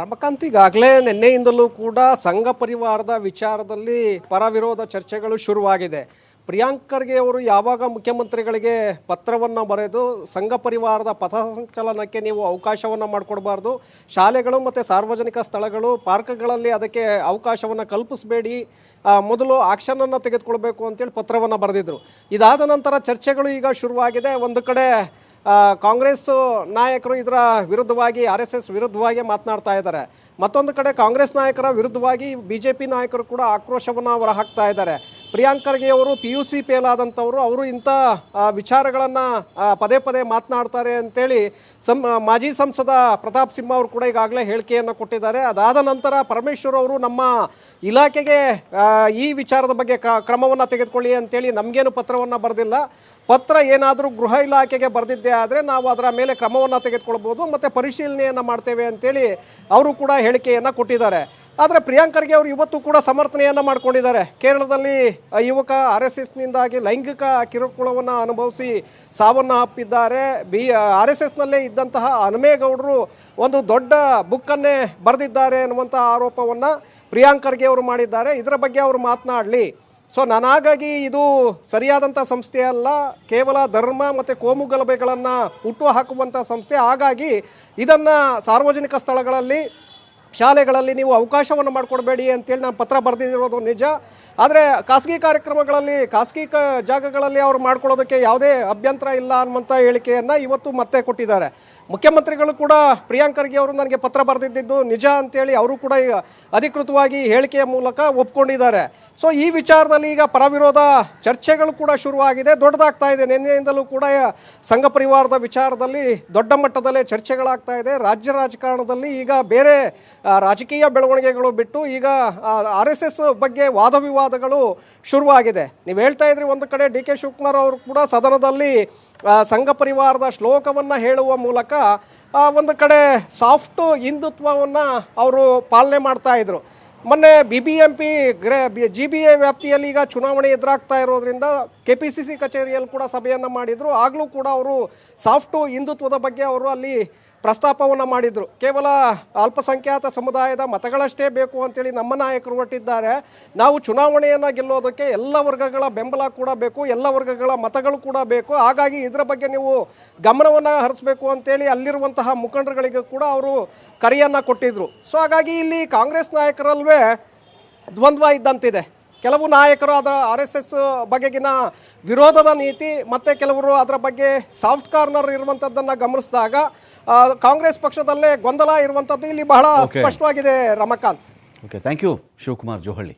ರಮಕಾಂತ್ ಈಗಾಗಲೇ ನಿನ್ನೆಯಿಂದಲೂ ಕೂಡ ಸಂಘ ಪರಿವಾರದ ವಿಚಾರದಲ್ಲಿ ಪರ ವಿರೋಧ ಚರ್ಚೆಗಳು ಶುರುವಾಗಿದೆ. ಪ್ರಿಯಾಂಕ್ ಖರ್ಗೆ ಅವರು ಯಾವಾಗ ಮುಖ್ಯಮಂತ್ರಿಗಳಿಗೆ ಪತ್ರವನ್ನು ಬರೆದು ಸಂಘ ಪರಿವಾರದ ಪಥಸಂಚಲನಕ್ಕೆ ನೀವು ಅವಕಾಶವನ್ನು ಮಾಡಿಕೊಡಬಾರ್ದು, ಶಾಲೆಗಳು ಮತ್ತು ಸಾರ್ವಜನಿಕ ಸ್ಥಳಗಳು, ಪಾರ್ಕ್ಗಳಲ್ಲಿ ಅದಕ್ಕೆ ಅವಕಾಶವನ್ನು ಕಲ್ಪಿಸಬೇಡಿ ಮೊದಲು ಆಕ್ಷನನ್ನು ತೆಗೆದುಕೊಳ್ಬೇಕು ಅಂತೇಳಿ ಪತ್ರವನ್ನು ಬರೆದಿದ್ದರು ಇದಾದ ನಂತರ ಚರ್ಚೆಗಳು ಈಗ ಶುರುವಾಗಿದೆ. ಒಂದು ಕಡೆ ಕಾಂಗ್ರೆಸ್ ನಾಯಕರು ಇದರ ವಿರುದ್ಧವಾಗಿ, ಆರ್ ಎಸ್ ಎಸ್ ವಿರುದ್ಧವಾಗಿ ಮಾತನಾಡ್ತಾ ಇದ್ದಾರೆ. ಮತ್ತೊಂದು ಕಡೆ ಕಾಂಗ್ರೆಸ್ ನಾಯಕರ ವಿರುದ್ಧವಾಗಿ ಬಿ ಜೆ ಪಿ ನಾಯಕರು ಕೂಡ ಆಕ್ರೋಶವನ್ನು ಅವರು ಹಾಕ್ತಾ ಇದ್ದಾರೆ. ಪ್ರಿಯಾಂಕ್ ಖರ್ಗೆ ಅವರು ಪಿ ಯು ಸಿ ಫೇಲ್ ಆದಂಥವರು, ಅವರು ಇಂಥ ವಿಚಾರಗಳನ್ನು ಪದೇ ಪದೇ ಮಾತನಾಡ್ತಾರೆ ಅಂತೇಳಿ ಸಂ ಮಾಜಿ ಸಂಸದ ಪ್ರತಾಪ್ ಸಿಂಹ ಅವರು ಕೂಡ ಈಗಾಗಲೇ ಹೇಳಿಕೆಯನ್ನು ಕೊಟ್ಟಿದ್ದಾರೆ. ಅದಾದ ನಂತರ ಪರಮೇಶ್ವರ್ ಅವರು ನಮ್ಮ ಇಲಾಖೆಗೆ ಈ ವಿಚಾರದ ಬಗ್ಗೆ ಕ್ರಮವನ್ನು ತೆಗೆದುಕೊಳ್ಳಿ ಅಂತೇಳಿ ನಮಗೇನು ಪತ್ರವನ್ನು ಬರೆದಿಲ್ಲ. ಪತ್ರ ಏನಾದರೂ ಗೃಹ ಇಲಾಖೆಗೆ ಬರೆದಿದ್ದೇ ಆದರೆ ನಾವು ಅದರ ಮೇಲೆ ಕ್ರಮವನ್ನು ತೆಗೆದುಕೊಳ್ಬೋದು ಮತ್ತು ಪರಿಶೀಲನೆಯನ್ನು ಮಾಡ್ತೇವೆ ಅಂತೇಳಿ ಅವರು ಕೂಡ ಹೇಳಿಕೆಯನ್ನು ಕೊಟ್ಟಿದ್ದಾರೆ. ಆದರೆ ಪ್ರಿಯಾಂಕರ್ಗೆ ಅವರು ಇವತ್ತು ಕೂಡ ಸಮರ್ಥನೆಯನ್ನು ಮಾಡ್ಕೊಂಡಿದ್ದಾರೆ. ಕೇರಳದಲ್ಲಿ ಯುವಕ ಆರ್ ಎಸ್ ಎಸ್ನಿಂದಾಗಿ ಲೈಂಗಿಕ ಕಿರುಕುಳವನ್ನು ಅನುಭವಿಸಿ ಸಾವನ್ನು ಅಪ್ಪಿದ್ದಾರೆ ಬಿ ಆರ್ ಎಸ್ ಎಸ್ನಲ್ಲೇ ಇದ್ದಂತಹ ಹನುಮೇಗೌಡರು ಒಂದು ದೊಡ್ಡ ಬುಕ್ಕನ್ನೇ ಬರೆದಿದ್ದಾರೆ ಅನ್ನುವಂಥ ಆರೋಪವನ್ನು ಪ್ರಿಯಾಂಕರ್ಗೆ ಅವರು ಮಾಡಿದ್ದಾರೆ. ಇದರ ಬಗ್ಗೆ ಅವರು ಮಾತನಾಡಲಿ. ಸೊ ನನಗಾಗಿ ಇದು ಸರಿಯಾದಂಥ ಸಂಸ್ಥೆ ಅಲ್ಲ, ಕೇವಲ ಧರ್ಮ ಮತ್ತು ಕೋಮು ಗಲಭೆಗಳನ್ನು ಹುಟ್ಟು ಹಾಕುವಂಥ ಸಂಸ್ಥೆ. ಹಾಗಾಗಿ ಇದನ್ನು ಸಾರ್ವಜನಿಕ ಸ್ಥಳಗಳಲ್ಲಿ, ಶಾಲೆಗಳಲ್ಲಿ ನೀವು ಅವಕಾಶವನ್ನು ಮಾಡಿಕೊಡಬೇಡಿ ಅಂತೇಳಿ ನಾನು ಪತ್ರ ಬರೆದಿರೋದು ನಿಜ. ಆದರೆ ಖಾಸಗಿ ಕಾರ್ಯಕ್ರಮಗಳಲ್ಲಿ, ಖಾಸಗಿ ಕ ಜಾಗಗಳಲ್ಲಿ ಅವ್ರು ಮಾಡ್ಕೊಳ್ಳೋದಕ್ಕೆ ಯಾವುದೇ ಅಭ್ಯಂತರ ಇಲ್ಲ ಅನ್ನುವಂಥ ಹೇಳಿಕೆಯನ್ನು ಇವತ್ತು ಮತ್ತೆ ಕೊಟ್ಟಿದ್ದಾರೆ. ಮುಖ್ಯಮಂತ್ರಿಗಳು ಕೂಡ ಪ್ರಿಯಾಂಕ್ ಖರ್ಗೆ ಅವರು ನನಗೆ ಪತ್ರ ಬರೆದಿದ್ದು ನಿಜ ಅಂತೇಳಿ ಅವರು ಕೂಡ ಈಗ ಅಧಿಕೃತವಾಗಿ ಹೇಳಿಕೆಯ ಮೂಲಕ ಒಪ್ಕೊಂಡಿದ್ದಾರೆ. ಸೊ ಈ ವಿಚಾರದಲ್ಲಿ ಈಗ ಪರವಿರೋಧ ಚರ್ಚೆಗಳು ಕೂಡ ಶುರುವಾಗಿದೆ. ದೊಡ್ಡದಾಗ್ತಾ ಇದೆ. ನಿನ್ನೆಯಿಂದಲೂ ಕೂಡ ಸಂಘ ಪರಿವಾರದ ವಿಚಾರದಲ್ಲಿ ದೊಡ್ಡ ಮಟ್ಟದಲ್ಲೇ ಚರ್ಚೆಗಳಾಗ್ತಾ ಇದೆ. ರಾಜ್ಯ ರಾಜಕಾರಣದಲ್ಲಿ ಈಗ ಬೇರೆ ರಾಜಕೀಯ ಬೆಳವಣಿಗೆಗಳು ಬಿಟ್ಟು ಈಗ ಆರ್ ಎಸ್ ಬಗ್ಗೆ ವಾದ ವಿವಾದಗಳು ಶುರುವಾಗಿದೆ. ನೀವು ಹೇಳ್ತಾ ಇದ್ರಿ ಒಂದು ಕಡೆ ಡಿ ಕೆ ಶಿವಕುಮಾರ್ ಅವರು ಕೂಡ ಸದನದಲ್ಲಿ ಸಂಘ ಪರಿವಾರದ ಶ್ಲೋಕವನ್ನು ಹೇಳುವ ಮೂಲಕ ಒಂದು ಕಡೆ ಸಾಫ್ಟ್ ಹಿಂದುತ್ವವನ್ನು ಅವರು ಪಾಲನೆ ಮಾಡ್ತಾ ಇದ್ರು. ಮೊನ್ನೆ ಬಿ ಬಿ ಎಂ ಪಿ ಗ್ರೇ ಜಿ ಬಿ ಎ ವ್ಯಾಪ್ತಿಯಲ್ಲಿ ಈಗ ಚುನಾವಣೆ ಎದುರಾಗ್ತಾ ಇರೋದ್ರಿಂದ ಕೆ ಪಿ ಸಿ ಸಿ ಕಚೇರಿಯಲ್ಲಿ ಕೂಡ ಸಭೆಯನ್ನು ಮಾಡಿದರು. ಆಗಲೂ ಕೂಡ ಅವರು ಸಾಫ್ಟು ಹಿಂದುತ್ವದ ಬಗ್ಗೆ ಅವರು ಅಲ್ಲಿ ಪ್ರಸ್ತಾಪವನ್ನು ಮಾಡಿದರು. ಕೇವಲ ಅಲ್ಪಸಂಖ್ಯಾತ ಸಮುದಾಯದ ಮತಗಳಷ್ಟೇ ಬೇಕು ಅಂತೇಳಿ ನಮ್ಮ ನಾಯಕರು ಹೊರಟಿದ್ದಾರೆ. ನಾವು ಚುನಾವಣೆಯನ್ನು ಗೆಲ್ಲೋದಕ್ಕೆ ಎಲ್ಲ ವರ್ಗಗಳ ಬೆಂಬಲ ಕೂಡ ಬೇಕು, ಎಲ್ಲ ವರ್ಗಗಳ ಮತಗಳು ಕೂಡ ಬೇಕು. ಹಾಗಾಗಿ ಇದರ ಬಗ್ಗೆ ನೀವು ಗಮನವನ್ನು ಹರಿಸಬೇಕು ಅಂತೇಳಿ ಅಲ್ಲಿರುವಂತಹ ಮುಖಂಡರುಗಳಿಗೆ ಕೂಡ ಅವರು ಕರೆಯನ್ನು ಕೊಟ್ಟಿದ್ರು. ಸೊ, ಹಾಗಾಗಿ ಇಲ್ಲಿ ಕಾಂಗ್ರೆಸ್ ನಾಯಕರಲ್ವೇ ದ್ವಂದ್ವ ಇದ್ದಂತಿದೆ. ಕೆಲವು ನಾಯಕರು ಅದರ ಆರ್ ಎಸ್ ಎಸ್ ಬಗೆಗಿನ ವಿರೋಧದ ನೀತಿ ಮತ್ತು ಕೆಲವರು ಅದರ ಬಗ್ಗೆ ಸಾಫ್ಟ್ ಕಾರ್ನರ್ ಇರುವಂಥದ್ದನ್ನು ಗಮನಿಸಿದಾಗ ಕಾಂಗ್ರೆಸ್ ಪಕ್ಷದಲ್ಲೇ ಗೊಂದಲ ಇರುವಂಥದ್ದು ಇಲ್ಲಿ ಬಹಳ ಸ್ಪಷ್ಟವಾಗಿದೆ Ramakant. Okay thank you Shivakumar Johalli.